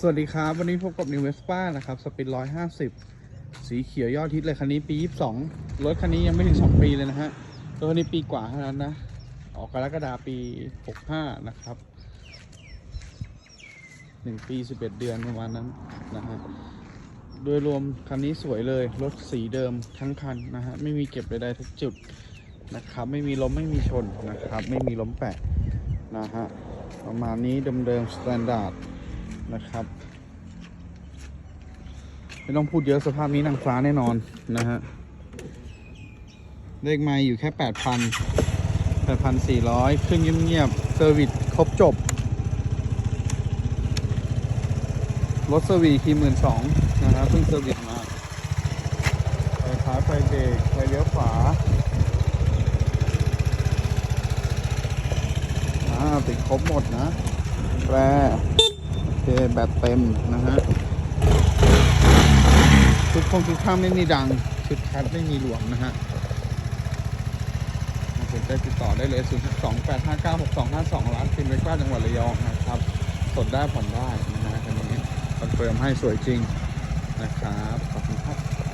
สวัสดีครับ วันนี้พบกับ New Vespa นะครับ สปินร้อยห้าสิบสีเขียวยอดฮิตเลยคันนี้ปียี่สิบสองรถคันนี้ยังไม่ถึงสองปีเลยนะฮะรถคันนี้ปีกว่าเท่านั้นนะ ออกกรกฎาปีหกห้านะครับหนึ่งปีสิบเดเดือนประมาณนั้นนะฮะ โดยรวมคันนี้สวยเลย รถสีเดิมทั้งคันนะฮะ ไม่มีเก็บใดๆทุกจุดนะครับ ไม่มีล้มไม่มีชนนะครับ ไม่มีล้มแปะนะฮะ ประมาณนี้เดิมๆสแตนดาร์ด นะครับ ไม่ต้องพูดเยอะสภาพนี้นางฟ้าแน่นอนนะฮะเลขไม่อยู่แค่แปดพันแปดพันสี่ร้อยเครื่องเงียบๆเซอร์วิสครบจบรถเซอร์วิสคีหมื่นสองนะฮะเพิ่งเซอร์วิสมาไฟท้ายไฟเบรกไฟเลี้ยวขวาอ่าติดครบหมดนะแปร แบบเต็มนะฮะทุกคงทุกข้างไม่มีดังชุดคัดไม่มีหลวมนะฮะสนใจติดต่อได้เลย 0 2 8 5 9 6 2 5 2 ร้านฟิล์มเบกาจังหวัดระยองนะครับ สดได้ผ่อนได้นะฮะคันนี้คอนเฟิร์มให้สวยจริงนะครับ ขอบคุณครับ